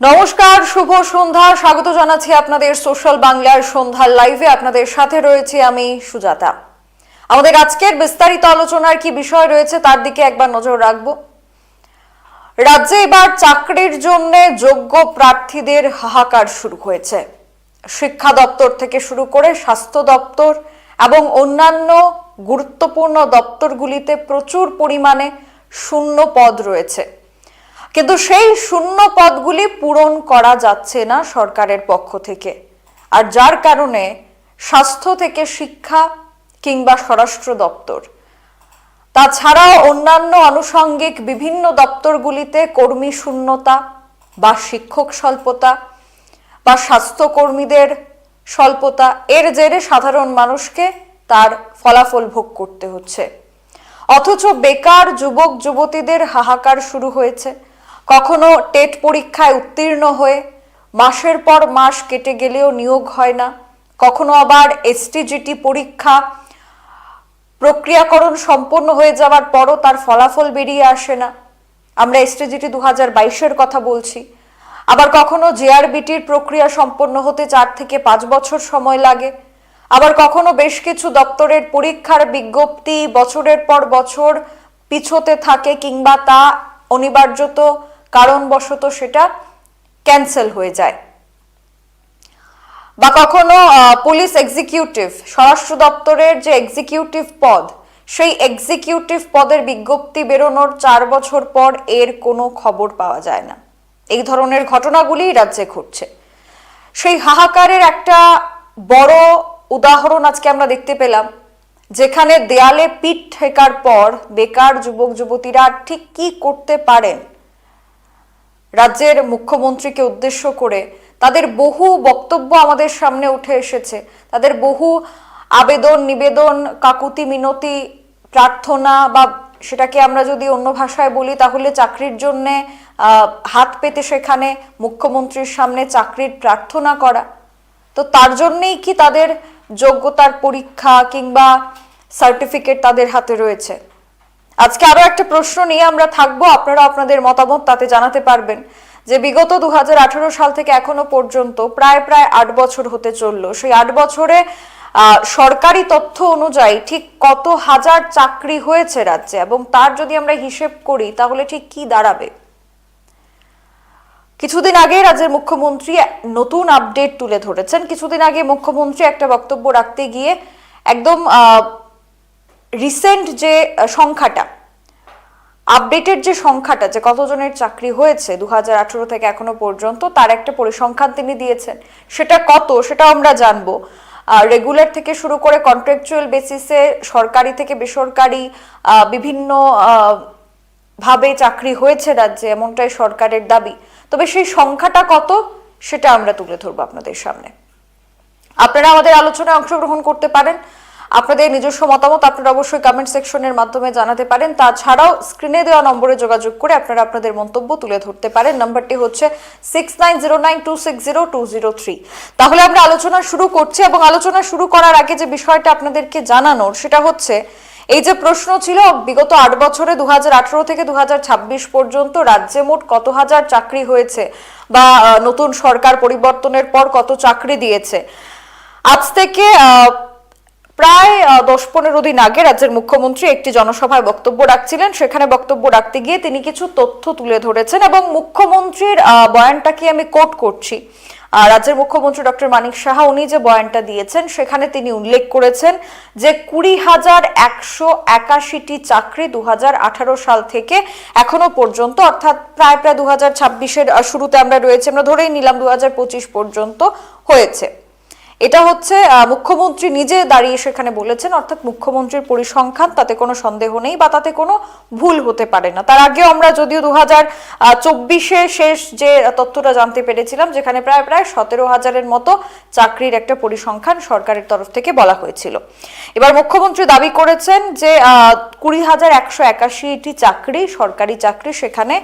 নমস্কার, শুভ সন্ধ্যা। স্বাগত জানাচ্ছি আপনাদের সোশ্যাল বাংলার সন্ধ্যার লাইভে। আপনাদের সাথে রয়েছে আমি সুজাতা। আমাদের আজকের বিস্তারিত আলোচনার কি বিষয় রয়েছে তার দিকে একবার নজর রাখব। রাজ্যে এবার চাকরির জন্য যোগ্য প্রার্থীদের হাহাকার শুরু হয়েছে। শিক্ষা দপ্তর থেকে শুরু করে স্বাস্থ্য দপ্তর এবং অন্যান্য গুরুত্বপূর্ণ দপ্তরগুলিতে প্রচুর পরিমাণে শূন্য পদ রয়েছে। কিন্তু সেই শূন্য পদগুলি পূরণ করা যাচ্ছে না সরকারের পক্ষ থেকে। আর যার কারণে স্বাস্থ্য থেকে শিক্ষা কিংবা স্বরাষ্ট্র দপ্তর, তাছাড়াও অন্যান্য আনুষঙ্গিক বিভিন্ন দপ্তরগুলিতে কর্মী শূন্যতা বা শিক্ষক স্বল্পতা বা স্বাস্থ্যকর্মীদের স্বল্পতা, এর জেরে সাধারণ মানুষকে তার ফলাফল ভোগ করতে হচ্ছে। অথচ বেকার যুবক, যুবতীদের হাহাকার শুরু হয়েছে। কখনো টেট পরীক্ষায় উত্তীর্ণ হয়ে মাসের পর মাস কেটে গেলেও নিয়োগ হয় না। কখনো আবার এসটিজিটি পরীক্ষা প্রক্রিয়াকরণ সম্পন্ন হয়ে যাওয়ার পরও তার ফলাফল বেরিয়ে আসে না। আমরা এসটিজিটি দু হাজার বাইশের কথা বলছি। আবার কখনো জেআরবিটির প্রক্রিয়া সম্পন্ন হতে চার থেকে পাঁচ বছর সময় লাগে। আবার কখনো বেশ কিছু দপ্তরের পরীক্ষার বিজ্ঞপ্তি বছরের পর বছর পিছোতে থাকে কিংবা তা অনিবার্যত কারণবশত সেটা ক্যান্সেল হয়ে যায়। বা কখনো পুলিশ এক্সিকিউটিভ, স্বরাষ্ট্র দপ্তরের যে এক্সিকিউটিভ পদ, সেই এক্সিকিউটিভ পদের বিজ্ঞপ্তি বেরোনোর চার বছর পর এর কোনো খবর পাওয়া যায় না। এই ধরনের ঘটনাগুলি রাজ্যে ঘটছে। সেই হাহাকারের একটা বড় উদাহরণ আজকে আমরা দেখতে পেলাম, যেখানে দেয়ালে পিঠ ঠেকার পর বেকার যুবক যুবতীরা ঠিক কি করতে পারেন রাজ্যের মুখ্যমন্ত্রীকে উদ্দেশ্য করে তাদের বহু বক্তব্য আমাদের সামনে উঠে এসেছে। তাদের বহু আবেদন, নিবেদন, কাকুতি, মিনতি, প্রার্থনা বা সেটাকে আমরা যদি অন্য ভাষায় বলি, তাহলে চাকরির জন্যে হাত পেতে সেখানে মুখ্যমন্ত্রীর সামনে চাকরির প্রার্থনা করা। তো তার জন্যেই কি তাদের যোগ্যতার পরীক্ষা কিংবা সার্টিফিকেট তাদের হাতে রয়েছে? আজকে আরও একটা প্রশ্ন নিয়ে আমরা থাকব। আপনারা আপনাদের মতামত তাতে জানাতে পারবেন যে বিগত দু হাজার আঠারো সাল থেকে এখনও পর্যন্ত প্রায় প্রায় আট বছর হতে চলল। সেই আট বছরে সরকারি তথ্য অনুযায়ী ঠিক কত হাজার চাকরি হয়েছে রাজ্যে এবং তার যদি আমরা হিসেব করি তাহলে ঠিক কি দাঁড়াবে? কিছুদিন আগে রাজ্যের মুখ্যমন্ত্রী নতুন আপডেট তুলে ধরেছেন। কিছুদিন আগে মুখ্যমন্ত্রী একটা বক্তব্য রাখতে গিয়ে একদম রিসেন্ট যে সংখ্যাটা আপডেটেড যে সংখ্যাটা, যে কতজনের চাকরি হয়েছে দু হাজার আঠারো থেকে এখনও পর্যন্ত, তার একটা পরিসংখ্যান তিনি দিয়েছেন। সেটা কত, সেটা আমরা জানব। রেগুলার থেকে শুরু করে কন্ট্রাকচুয়াল বেসিসে সরকারি থেকে বেসরকারি বিভিন্ন ভাবে চাকরি হয়েছে রাজ্যে, এমনটাই সরকারের দাবি। তবে সেই সংখ্যাটা কত, সেটা আমরা তুলে ধরবো আপনাদের সামনে। আপনারা আমাদের আলোচনায় অংশগ্রহণ করতে পারেন। আপনাদের নিজস্ব মতামত আপনারা অবশ্যই কমেন্ট সেকশনের মাধ্যমে জানাতে পারেন। তাছাড়াও স্ক্রিনে দেওয়া নম্বরে যোগাযোগ করে আপনারা আপনাদের মন্তব্য তুলে ধরতে পারেন। নাম্বারটি হচ্ছে six nine zero nine two six zero two zero three তাহলে আমরা আলোচনা শুরু করছি এবং আলোচনা শুরু করার আগে যে বিষয়টা আপনাদেরকে জানানোর, সেটা হচ্ছে এই যে প্রশ্ন ছিল, বিগত আট বছরে দু হাজার আঠারো থেকে দু হাজার ছাব্বিশ পর্যন্ত রাজ্যে মোট কত হাজার চাকরি হয়েছে বা নতুন সরকার পরিবর্তনের পর কত চাকরি দিয়েছে? আজ থেকে প্রায় দশ পনেরো দিন আগে রাজ্যের মুখ্যমন্ত্রী একটি জনসভায় বক্তব্য রাখছিলেন। সেখানে বক্তব্য রাখতে গিয়ে তিনি কিছু তথ্য তুলে ধরেছেন এবং মুখ্যমন্ত্রীর বয়ানটাকে আমি কোট করছি? রাজ্যের মুখ্যমন্ত্রী ডক্টর মানিক সাহা উনি যে বয়ানটা দিয়েছেন, সেখানে তিনি উল্লেখ করেছেন যে কুড়ি হাজার একশো একাশিটি চাকরি দু হাজার আঠারো সাল থেকে এখনও পর্যন্ত, অর্থাৎ প্রায় প্রায় দু হাজার ছাব্বিশের শুরুতে আমরা রয়েছে, আমরা ধরেই নিলাম দু হাজার পঁচিশ পর্যন্ত হয়েছে। এটা হচ্ছে মুখ্যমন্ত্রী নিজে দাঁড়িয়ে সেখানে বলেছেন, অর্থাৎ মুখ্যমন্ত্রীর পরিসংখ্যান, তাতে কোনো সন্দেহ নেই বা তাতে কোনো ভুল হতে পারে না। তার আগেও আমরা যদিও দু হাজার চব্বিশে শেষ যে তথ্যটা জানতে পেরেছিলাম, যেখানে প্রায় প্রায় সতেরো হাজারের মতো চাকরির একটা পরিসংখ্যান সরকারের তরফ থেকে বলা হয়েছিল। এবার মুখ্যমন্ত্রী দাবি করেছেন যে কুড়ি হাজার একশো একাশিটি চাকরি, সরকারি চাকরি সেখানে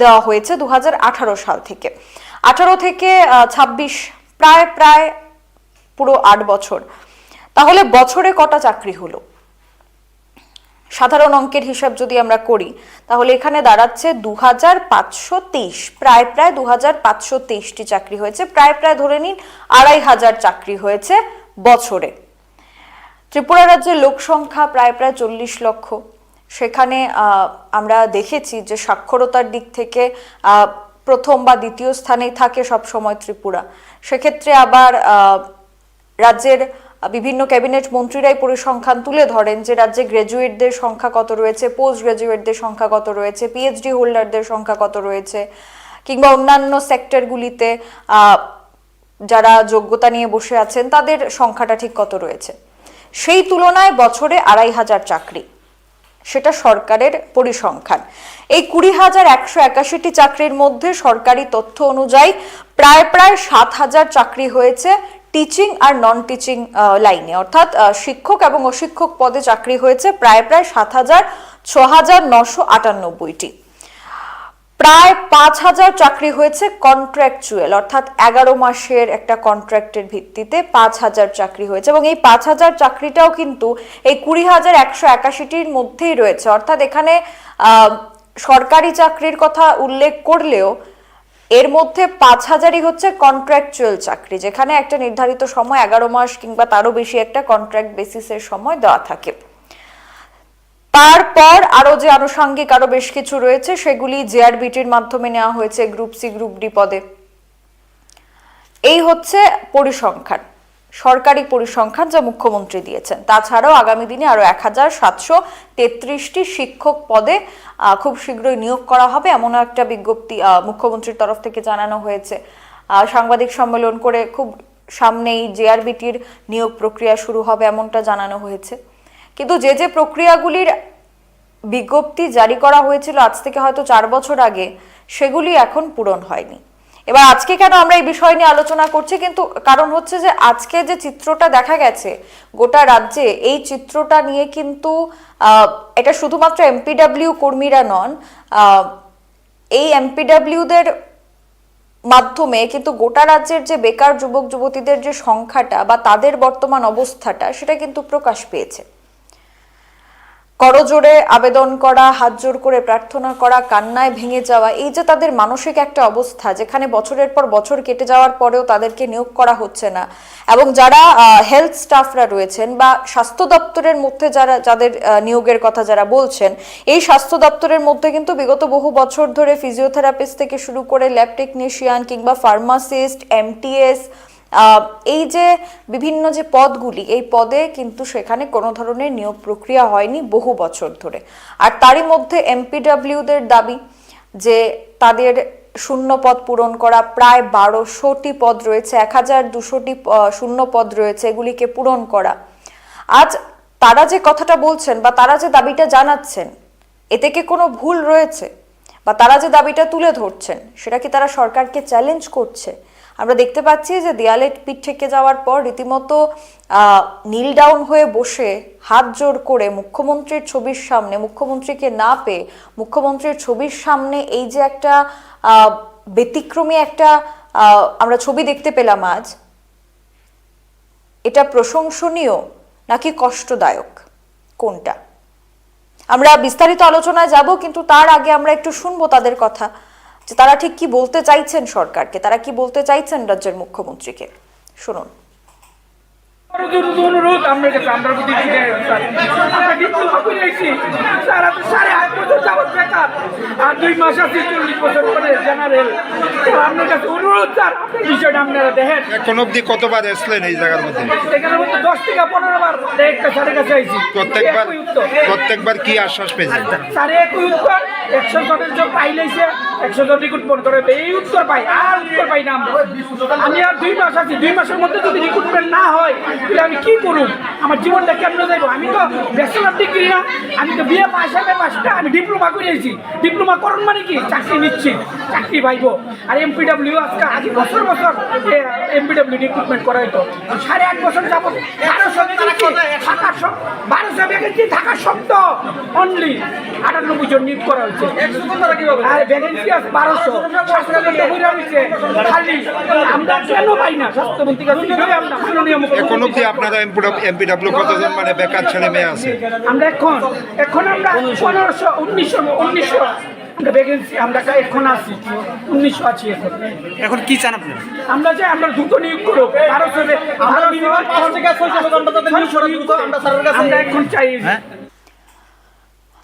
দেওয়া হয়েছে দু হাজার আঠারো সাল থেকে। আঠারো থেকে ছাব্বিশ, প্রায় প্রায় পুরো আট বছর। তাহলে বছরে কটা চাকরি হলো? সাধারণ অঙ্কের হিসাব যদি আমরা করি, তাহলে এখানে দাঁড়াচ্ছে দু হাজার পাঁচশো তেইশ। প্রায় প্রায় দু হাজার পাঁচশো তেইশটি চাকরি হয়েছে। প্রায় প্রায় ধরে নিন আড়াই হাজার চাকরি হয়েছে বছরে। ত্রিপুরা রাজ্যের লোক সংখ্যা প্রায় প্রায় চল্লিশ লক্ষ। সেখানে আমরা দেখেছি যে সাক্ষরতার দিক থেকে প্রথম বা দ্বিতীয় স্থানেই থাকে সব সময় ত্রিপুরা। সেক্ষেত্রে আবার রাজ্যের বিভিন্ন ক্যাবিনেট মন্ত্রীরাই পরিসংখ্যান তুলে ধরেন যে রাজ্যে গ্র্যাজুয়েটদের সংখ্যা কত রয়েছে পোস্ট গ্র্যাজুয়েটদের সংখ্যা কত রয়েছে পিএইচডি হোল্ডারদের সংখ্যা কত রয়েছে, কিংবা অন্যান্য সেক্টরগুলিতে যারা যোগ্যতা নিয়ে বসে আছেন, তাদের সংখ্যাটা ঠিক কত রয়েছে। সেই তুলনায় বছরে আড়াই হাজার চাকরি। সেটা সরকারের পরিসংখ্যান। এই কুড়ি হাজার একশো একাশিটি চাকরির মধ্যে সরকারি তথ্য অনুযায়ী প্রায় প্রায় সাত হাজার চাকরি হয়েছে টিচিং আর নন টিচিং লাইনে অর্থাৎ শিক্ষক এবং অশিক্ষক পদে চাকরি হয়েছে প্রায় প্রায় সাত হাজার ছ হাজার নশো আটানব্বইটি। প্রায় পাঁচ হাজার চাকরি হয়েছে কন্ট্রাকচুয়াল অর্থাৎ এগারো মাসের একটা কন্ট্রাক্টের ভিত্তিতে পাঁচ হাজার চাকরি হয়েছে। এবং এই পাঁচ হাজার চাকরিটাও কিন্তু এই কুড়ি হাজার একশো একাশিটির মধ্যেই রয়েছে। অর্থাৎ এখানে সরকারি চাকরির কথা উল্লেখ করলেও এর মধ্যে পাঁচ হাজারই হচ্ছে কন্ট্রাকচুয়াল চাকরি, যেখানে একটা নির্ধারিত সময় এগারো মাস কিংবা তারও বেশি একটা কন্ট্রাক্ট বেসিসের সময় দেওয়া থাকে। তারপর আরও যে আনুষঙ্গিক আরও বেশ কিছু রয়েছে, সেগুলি জেআরবিটির মাধ্যমে নেওয়া হয়েছে গ্রুপ সি গ্রুপ ডি পদে। এই হচ্ছে পরিসংখ্যান। সরকারি পরিসংখ্যান যা মুখ্যমন্ত্রী দিয়েছেন। তাছাড়াও আগামী দিনে আরও এক হাজার সাতশো তেত্রিশটি শিক্ষক পদে খুব শীঘ্রই নিয়োগ করা হবে এমন একটা বিজ্ঞপ্তি মুখ্যমন্ত্রীর তরফ থেকে জানানো হয়েছে। সাংবাদিক সম্মেলন করে খুব সামনেই জেআরবিটির নিয়োগ প্রক্রিয়া শুরু হবে এমনটা জানানো হয়েছে। কিন্তু যে যে প্রক্রিয়াগুলির বিজ্ঞপ্তি জারি করা হয়েছিল আজ থেকে হয়তো চার বছর আগে, সেগুলি এখন পূরণ হয়নি। এবার আজকে কেন আমরা এই বিষয় নিয়ে আলোচনা করছি? কিন্তু কারণ হচ্ছে যে আজকে যে চিত্রটা দেখা গেছে, গোটা রাজ্যে এই চিত্রটা নিয়ে কিন্তু এটা শুধুমাত্র এমপিডাব্লিউ কর্মীরা নন এই এমপিডাব্লিউদের মাধ্যমে কিন্তু গোটা রাজ্যের যে বেকার যুবক যুবতীদের যে সংখ্যাটা বা তাদের বর্তমান অবস্থাটা, সেটা কিন্তু প্রকাশ পেয়েছে। করজোড়ে আবেদন করা, হাত জোর করে প্রার্থনা করা, কান্নায় ভেঙে যাওয়া, এই যে তাদের মানসিক একটা অবস্থা, যেখানে বছরের পর বছর কেটে যাওয়ার পরেও তাদেরকে নিয়োগ করা হচ্ছে না। এবং যারা হেলথ স্টাফরা রয়েছেন বা স্বাস্থ্য দপ্তরের মধ্যে যারা, যাদের নিয়োগের কথা যারা বলছেন, এই স্বাস্থ্য দপ্তরের মধ্যে কিন্তু বিগত বহু বছর ধরে ফিজিওথেরাপিস্ট থেকে শুরু করে ল্যাব টেকনিশিয়ান কিংবা ফার্মাসিস্ট, এমটিএস এই যে বিভিন্ন যে পদগুলি, এই পদে কিন্তু সেখানে কোনো ধরনের নিয়োগ প্রক্রিয়া হয়নি বহু বছর ধরে। আর তারই মধ্যে এমপিডাব্লিউদের দাবি যে তাদের শূন্য পদ পূরণ করা প্রায় বারোশোটি পদ রয়েছে, এক হাজার দুশোটি শূন্য পদ রয়েছে এগুলিকে পূরণ করা। আজ তারা যে কথাটা বলছেন বা তারা যে দাবিটা জানাচ্ছেন, এতে কি কোনো ভুল রয়েছে? বা তারা যে দাবিটা তুলে ধরছেন, সেটা কি তারা সরকারকে চ্যালেঞ্জ করছে? আমরা দেখতে পাচ্ছি যে দেয়ালে পিঠ ঠেকে যাওয়ার পর রীতিমতো নীল ডাউন হয়ে বসে হাত জোর করে মুখ্যমন্ত্রীর ছবির সামনে, মুখ্যমন্ত্রীকে না পেয়ে মুখ্যমন্ত্রীর ছবির সামনে এই যে একটা ব্যতিক্রমী একটা আমরা ছবি দেখতে পেলাম আজ, এটা প্রশংসনীয় নাকি কষ্টদায়ক? কোনটা? আমরা বিস্তারিত আলোচনায় যাব, কিন্তু তার আগে আমরা একটু শুনব তাদের কথা। যে তারা ঠিক কি বলতে চাইছেন সরকারকে তারা কি বলতে চাইছেন রাজ্যের মুখ্যমন্ত্রীকে? শুনুন। অনুরোধ কাছে আমরা প্রতি সাড়ে আট বছর বেকার আর দুই মাস আছে চল্লিশ বছর পরে জেনারেল আপনার কাছে অনুরোধ স্যার আপনার বিষয়টা আপনারা দেখেন এখন অব্দি কতবার এসলেন এই জায়গার মধ্যে? এখানে মধ্যে দশ থেকে পনেরো বার একটা স্যারের কাছে আইছি প্রত্যেকবার প্রত্যেকবার কি আশ্বাস পেয়েছেন? স্যারে একই উত্তর। একশো পাইলেছে একশো জন রিক্রুটমেন্ট করে এই উত্তর পাই আর উত্তর পাই না আমি আর দুই মাস আছি দুই মাসের মধ্যে যদি রিক্রুটমেন্ট না হয় তাহলে আমি কি করুম? আমার জীবনটা কেমন যাইব? আমি তো ব্যাচেলার ডিগ্রি না আমি তো বিয়ে পাশ হবে পাশটা আমি ডিপ্লোমা করে এসেছি ডিপ্লোমা করুন মানে কি? চাকরি নিচ্ছি চাকরি পাইব। আর এমপিডাব্লিউ আজকে আগে বছর বছর এমপিডাব্লিউ রিক্রুটমেন্ট করা হতো সাড়ে আট বছর যাব বারোশো ভ্যাকেন্সি থাকা সব বারোশো ভ্যাকেন্সি থাকা শব্দ অনলি আটানব্বই জন নিয়োগ করা হয়েছে। আর ভ্যাকেন্সি আছে বারোশো। খালি আমরা কেন পাই না? স্বাস্থ্যমন্ত্রী এখন অব্দি আপনারা এমপিডাব্লিউ কতজন মানে বেকার ছেলে মেয়ে আছে? আমরা এখন এখন আমরা পনেরোশো উনিশশো উনিশশো। আমরা ভ্যাকেন্সি আমরা এখন আছি। উনিশশো আছি এখন। এখন কি চান আপনি? আমরা যে আমরা দ্রুত নিয়োগ করব। বারোশো আমরা এখন চাই হ্যাঁ?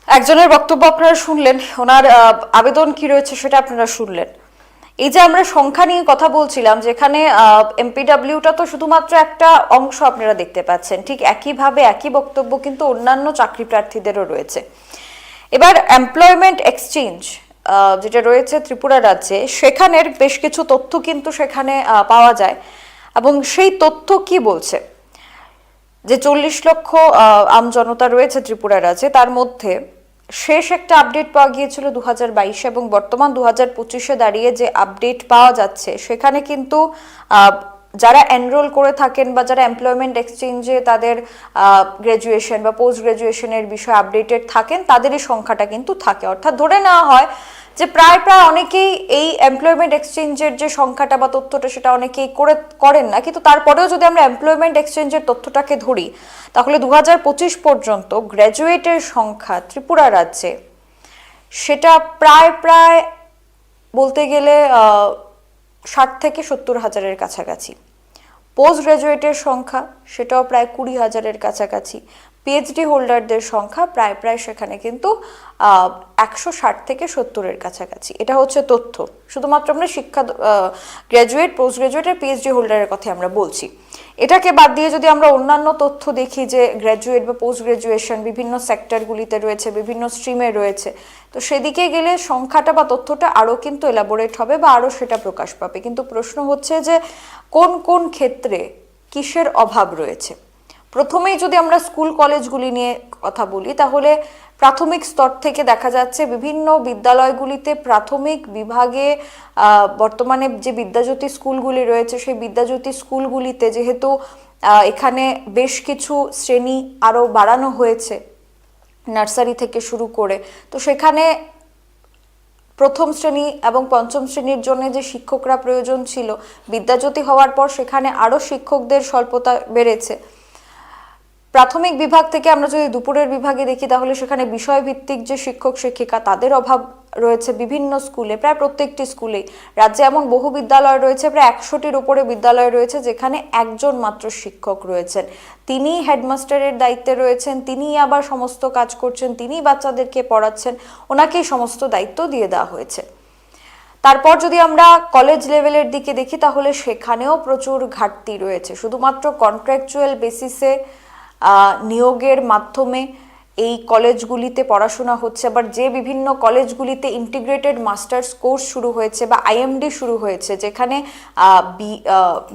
একজনের বক্তব্য আপনারা শুনলেন, ওনার আবেদন কি রয়েছে সেটা আপনারা শুনলেন। এই যে আমরা সংখ্যা নিয়ে কথা বলছিলাম, যেখানে এমপিডাব্লিউটা তো শুধুমাত্র একটা অংশ আপনারা দেখতে পাচ্ছেন, ঠিক একইভাবে একই বক্তব্য কিন্তু অন্যান্য চাকরি প্রার্থীদেরও রয়েছে। এবার এমপ্লয়মেন্ট এক্সচেঞ্জ যেটা রয়েছে ত্রিপুরা রাজ্যে, সেখানের বেশ কিছু তথ্য কিন্তু সেখানে পাওয়া যায়। এবং সেই তথ্য কি বলছে? যে চল্লিশ লক্ষ আমজনতা রয়েছে ত্রিপুরা রাজ্যে, তার মধ্যে শেষ একটা আপডেট পাওয়া গিয়েছিল দু হাজার বাইশে এবং বর্তমান দু হাজার পঁচিশে দাঁড়িয়ে যে আপডেট পাওয়া যাচ্ছে, সেখানে কিন্তু যারা এনরোল করে থাকেন বা যারা এমপ্লয়মেন্ট এক্সচেঞ্জে তাদের গ্র্যাজুয়েশন বা পোস্ট গ্রাজুয়েশনের বিষয়ে আপডেটেড থাকেন, তাদেরই সংখ্যাটা কিন্তু থাকে। অর্থাৎ ধরে নেওয়া হয় যে প্রায় প্রায় অনেকেই এই এমপ্লয়মেন্ট এক্সচেঞ্জের যে সংখ্যাটা বা তথ্যটা সেটা অনেকেই করে, করেন না। কিন্তু তারপরেও যদি আমরা এমপ্লয়মেন্ট এক্সচেঞ্জের তথ্যটাকে ধরি, তাহলে দু হাজার পঁচিশ পর্যন্ত গ্র্যাজুয়েটের সংখ্যা ত্রিপুরা রাজ্যে, সেটা প্রায় প্রায় বলতে গেলে ষাট থেকে সত্তর হাজারের কাছাকাছি। পোস্ট গ্রাজুয়েটের সংখ্যা, সেটাও প্রায় কুড়ি হাজারের কাছাকাছি। পিএইচডি হোল্ডারদের সংখ্যা প্রায় প্রায় সেখানে কিন্তু একশো ষাট থেকে সত্তরের কাছাকাছি। এটা হচ্ছে তথ্য। শুধুমাত্র আমরা শিক্ষা গ্র্যাজুয়েট পোস্ট গ্রাজুয়েট আর পিএইচডি হোল্ডারের কথা আমরা বলছি। এটাকে বাদ দিয়ে যদি আমরা অন্যান্য তথ্য দেখি যে গ্র্যাজুয়েট বা পোস্ট গ্রাজুয়েশন বিভিন্ন সেক্টরগুলিতে রয়েছে, বিভিন্ন স্ট্রিমে রয়েছে, তো সেদিকে গেলে সংখ্যাটা বা তথ্যটা আরও কিন্তু এলাবোরেট হবে বা আরও সেটা প্রকাশ পাবে। কিন্তু প্রশ্ন হচ্ছে যে কোন কোন ক্ষেত্রে কিসের অভাব রয়েছে? প্রথমেই যদি আমরা স্কুল কলেজগুলি নিয়ে কথা বলি, তাহলে প্রাথমিক স্তর থেকে দেখা যাচ্ছে বিভিন্ন বিদ্যালয়গুলিতে প্রাথমিক বিভাগে বর্তমানে যে বিদ্যাজ্যোতি স্কুলগুলি রয়েছে, সেই বিদ্যাজ্যোতি স্কুলগুলিতে যেহেতু এখানে বেশ কিছু শ্রেণি আরও বাড়ানো হয়েছে নার্সারি থেকে শুরু করে, তো সেখানে প্রথম শ্রেণি এবং পঞ্চম শ্রেণির জন্য যে শিক্ষকরা প্রয়োজন ছিল, বিদ্যাজ্যোতি হওয়ার পর সেখানে আরও শিক্ষকদের স্বল্পতা বেড়েছে। প্রাথমিক বিভাগ থেকে আমরা যদি দুপুরের বিভাগে দেখি, তাহলে সেখানে বিষয়ভিত্তিক যে শিক্ষক, শিক্ষিকা, তাদের অভাব রয়েছে বিভিন্ন স্কুলে। প্রায় প্রত্যেকটি স্কুলেই। রাজ্যে এমন বহু বিদ্যালয় রয়েছে, প্রায় একশোটির উপরে বিদ্যালয় রয়েছে, যেখানে একজন মাত্র শিক্ষক রয়েছেন। তিনি হেডমাস্টারের দায়িত্বে রয়েছেন তিনি আবার সমস্ত কাজ করছেন তিনি বাচ্চাদেরকে পড়াচ্ছেন, ওনাকেই সমস্ত দায়িত্ব দিয়ে দেওয়া হয়েছে। তারপর যদি আমরা কলেজ লেভেলের দিকে দেখি, তাহলে সেখানেও প্রচুর ঘাটতি রয়েছে। শুধুমাত্র কন্ট্রাকচুয়াল বেসিসে নিয়োগের মাধ্যমে এই কলেজগুলিতে পড়াশোনা হচ্ছে, আবার যে বিভিন্ন কলেজগুলিতে ইন্টিগ্রেটেড মাস্টার্স কোর্স শুরু হয়েছে বা আইএমডি শুরু হয়েছে, যেখানে বি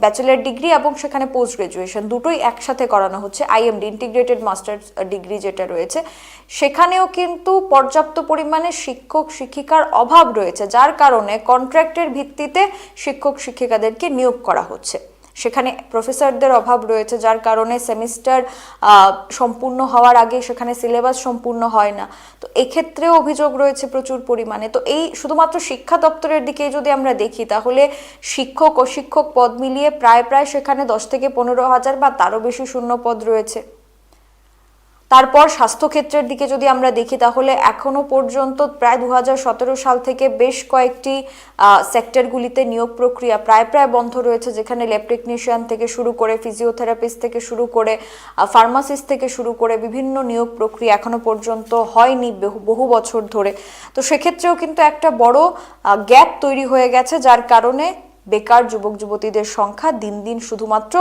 ব্যাচেলার ডিগ্রি এবং সেখানে পোস্ট গ্রাজুয়েশন দুটোই একসাথে করানো হচ্ছে আইএমডি ইন্টিগ্রেটেড মাস্টার্স ডিগ্রি যেটা রয়েছে, সেখানেও কিন্তু পর্যাপ্ত পরিমাণে শিক্ষক শিক্ষিকার অভাব রয়েছে, যার কারণে কন্ট্রাক্টের ভিত্তিতে শিক্ষক শিক্ষিকাদেরকে নিয়োগ করা হচ্ছে। সেখানে প্রফেসরদের অভাব রয়েছে, যার কারণে সেমিস্টার সম্পূর্ণ হওয়ার আগে সেখানে সিলেবাস সম্পূর্ণ হয় না। তো এক্ষেত্রেও অভিযোগ রয়েছে প্রচুর পরিমাণে। তো এই শুধুমাত্র শিক্ষা দপ্তরের দিকে যদি আমরা দেখি, তাহলে শিক্ষক ও শিক্ষক পদ মিলিয়ে প্রায় প্রায় সেখানে দশ থেকে পনেরো হাজার বা তারও বেশি শূন্য পদ রয়েছে। তারপর স্বাস্থ্যক্ষেত্রের দিকে যদি আমরা দেখি, তাহলে এখনও পর্যন্ত প্রায় দু হাজার সতেরো সাল থেকে বেশ কয়েকটি সেক্টরগুলিতে নিয়োগ প্রক্রিয়া প্রায় প্রায় বন্ধ রয়েছে, যেখানে ল্যাব টেকনিশিয়ান থেকে শুরু করে ফিজিওথেরাপিস্ট থেকে শুরু করে ফার্মাসিস্ট থেকে শুরু করে বিভিন্ন নিয়োগ প্রক্রিয়া এখনও পর্যন্ত হয়নি বহু বছর ধরে। তো সেক্ষেত্রেও কিন্তু একটা বড় গ্যাপ তৈরি হয়ে গেছে, যার কারণে বেকার যুবক যুবতীদের সংখ্যা দিন দিন শুধুমাত্র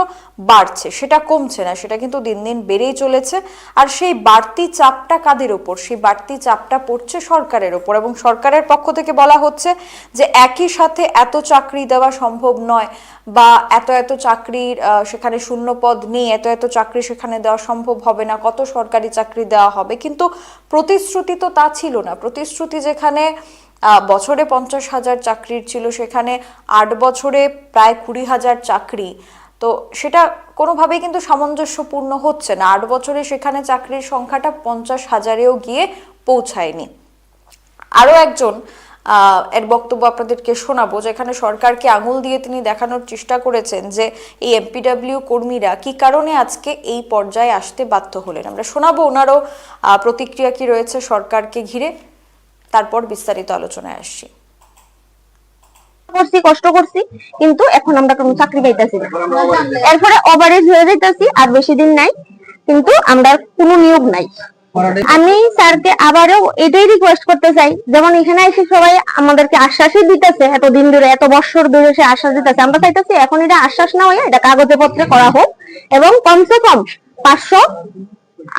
বাড়ছে। সেটা কমছে না, সেটা কিন্তু দিন দিন বেড়েই চলেছে। আর সেই বাড়তি চাপটা কাদের ওপর? সেই বাড়তি চাপটা পড়ছে সরকারের ওপর। এবং সরকারের পক্ষ থেকে বলা হচ্ছে যে একই সাথে এত চাকরি দেওয়া সম্ভব নয় বা এত এত চাকরির সেখানে শূন্য পদ নেই, এত এত চাকরি সেখানে দেওয়া সম্ভব হবে না, কত সরকারি চাকরি দেওয়া হবে। কিন্তু প্রতিশ্রুতি তো তা ছিল না। প্রতিশ্রুতি যেখানে বছরে পঞ্চাশ হাজার চাকরির ছিল, সেখানে আট বছরে প্রায় কুড়ি হাজার চাকরি। তো সেটা কোনোভাবেই কিন্তু সামঞ্জস্যপূর্ণ হচ্ছে না। আট বছরে সেখানে চাকরির সংখ্যাটা পঞ্চাশ হাজারেও গিয়ে পৌঁছায়নি। আরও একজন এর বক্তব্য আপনাদেরকে শোনাবো, যেখানে সরকারকে আঙুল দিয়ে তিনি দেখানোর চেষ্টা করেছেন যে এই এমপিডাব্লিউ কর্মীরা কি কারণে আজকে এই পর্যায়ে আসতে বাধ্য হলেন। আমরা শোনাবো ওনারও প্রতিক্রিয়া কি রয়েছে সরকারকে ঘিরে। তারপর বিস্তারিত আলোচনায় আসছি। করছি, কষ্ট করছি, কিন্তু এখন আমরা কোনো চাকরি পাইতেছি না। এরপরে ওভারেজ হয়ে যাইতেছি, আর বেশি দিন নাই, কিন্তু আমরা কোনো নিয়োগ নাই। আমি স্যারকে আবারও এটাই রিকোয়েস্ট করতে চাই, যেমন এখানে এসে সবাই আমাদেরকে আশ্বাসই দিতেছে, এতদিন ধরে, এত বছর ধরে সে আশ্বাস দিতেছে। আমরা চাইতেছি এখন এটা আশ্বাস না হয়ে এটা কাগজে পত্রে করা হোক, এবং কমসে কম পাঁচশো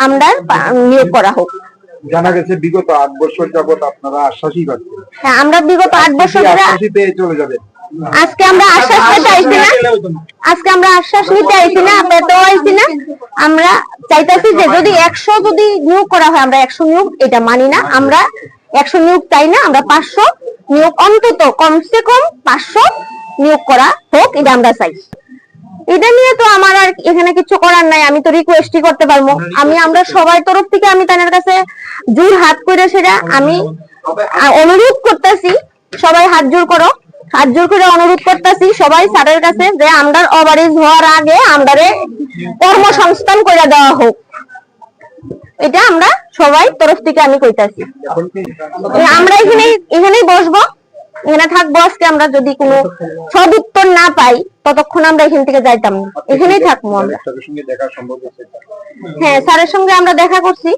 আমরা নিয়োগ করা হোক। জানা গেছে বিগত আট বছর যাবত আপনারা আশ্বাসই পাচ্ছেন। হ্যাঁ, আমরা বিগত আট বছর ধরে আশ্বাসই পেয়ে চলে যাবেন। আজকে আমরা আশ্বাস নিতে আইছি না। আজকে আমরা আশ্বাস নিতে আইছি না পেতেও আইছি না। আমরা চাইতেছি যে যদি একশো যদি নিয়োগ করা হয় আমরা একশো নিয়োগ এটা মানি না। আমরা একশো নিয়োগ চাই না আমরা পাঁচশো নিয়োগ অন্তত কমসে কম পাঁচশো নিয়োগ করা হোক এটা আমরা চাই। এটা নিয়ে তো আমার আর এখানে কিছু করার নাই আমি তো রিকোয়েস্টই করতে পারব। আমি আমরা সবার তরফ থেকে আমি তাদের কাছে জোর হাত করে সেটা আমি অনুরোধ করতেছি সবাই হাত জোর করো। হাত জোর করে অনুরোধ করতেছি সবাই স্যারের কাছে যে আমরা ওভারেজ হওয়ার আগে আমাদের কর্মসংস্থান করে দেওয়া হোক। এটা আমরা সবাই তরফ থেকে আমি কইতাছি। আমরা এখানে এখানেই বসবো। এখানে থাকব আজকে আমরা যদি কোনো সদ উত্তর না পাই ততক্ষণ আমরা এখান থেকে যাইতাম না। এখানেই থাকব আমরা। হ্যাঁ স্যারের সঙ্গে আমরা দেখা করছি।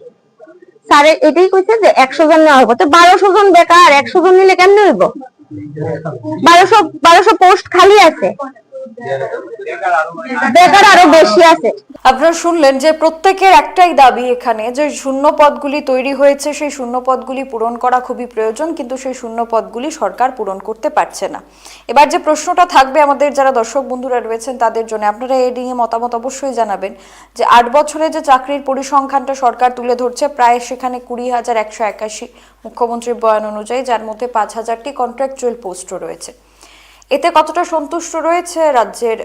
স্যার এটাই কইছে যে একশো জন নেওয়া হব। তো বারোশো জন বেকার একশো জন নিলে কেমনে হইব? বারোশো বারোশো পোস্ট খালি আছে। আপনারা শুনলেন যে প্রত্যেকের একটাই দাবি এখানে, যে শূন্য পদগুলি তৈরি হয়েছে, সেই শূন্য পদগুলি পূরণ করা খুবই প্রয়োজন, কিন্তু সেই শূন্য পদগুলি সরকার পূরণ করতে পারছে না। এবার যে প্রশ্নটা থাকবে আমাদের যারা দর্শক বন্ধুরা রয়েছেন, তাদের জন্য আপনারা এই নিয়ে মতামত অবশ্যই জানাবেন, যে আট বছরে যে চাকরির পরিসংখ্যানটা সরকার তুলে ধরছে, প্রায় সেখানে কুড়ি হাজার একশো একাশি মুখ্যমন্ত্রীর বয়ান অনুযায়ী, যার মধ্যে পাঁচ হাজারটি কন্ট্রাকচুয়াল পোস্টও রয়েছে। এতে কতটা সন্তুষ্ট রয়েছে রাজ্যের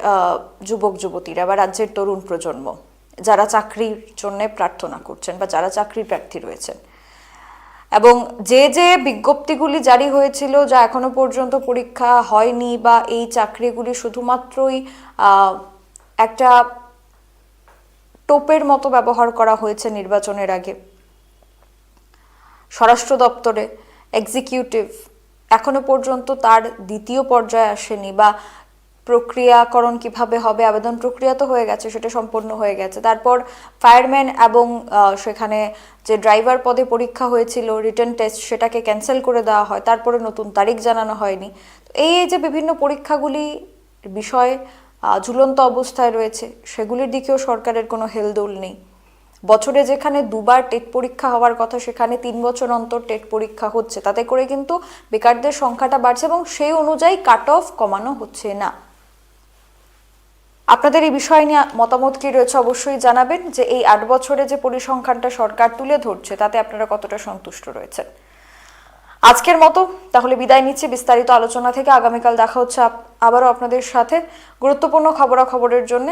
যুবক, যুবতীরা বা রাজ্যের তরুণ প্রজন্ম যারা চাকরির জন্য প্রার্থনা করছেন বা যারা চাকরির প্রার্থী রয়েছেন? এবং যে যে বিজ্ঞপ্তিগুলি জারি হয়েছিল যা এখনও পর্যন্ত পরীক্ষা হয়নি বা এই চাকরিগুলি শুধুমাত্রই একটা টোপের মতো ব্যবহার করা হয়েছে নির্বাচনের আগে, স্বরাষ্ট্র দপ্তরে এক্সিকিউটিভ এখনও পর্যন্ত তার দ্বিতীয় পর্যায়ে আসেনি বা প্রক্রিয়াকরণ কীভাবে হবে, আবেদন প্রক্রিয়া তো হয়ে গেছে, সেটা সম্পন্ন হয়ে গেছে। তারপর ফায়ারম্যান এবং সেখানে যে ড্রাইভার পদে পরীক্ষা হয়েছিল রিটার্ন টেস্ট সেটাকে ক্যান্সেল করে দেওয়া হয়, তারপরে নতুন তারিখ জানানো হয়নি। এই যে বিভিন্ন পরীক্ষাগুলি বিষয় ঝুলন্ত অবস্থায় রয়েছে, সেগুলির দিকেও সরকারের কোনো হেলদোল নেই। বছরে যেখানে দুবার টেট পরীক্ষা হওয়ার কথা, সেখানে তিন বছর অন্তর টেট পরীক্ষা হচ্ছে। তাতে করে কিন্তু বেকারদের সংখ্যাটা বাড়ছে এবং সেই অনুযায়ী কাট অফ কমানো হচ্ছে না। আপনাদের এই বিষয় নিয়ে মতামত কি রয়েছে অবশ্যই জানাবেন, যে এই আট বছরে যে পরিসংখ্যানটা সরকার তুলে ধরছে, তাতে আপনারা কতটা সন্তুষ্ট রয়েছেন? আজকের মতো, তাহলে বিদায় নিচ্ছি। বিস্তারিত আলোচনা থেকে আগামীকাল দেখা হচ্ছে আবারও আপনাদের সাথে। গুরুত্বপূর্ণ খবরাখবরের জন্য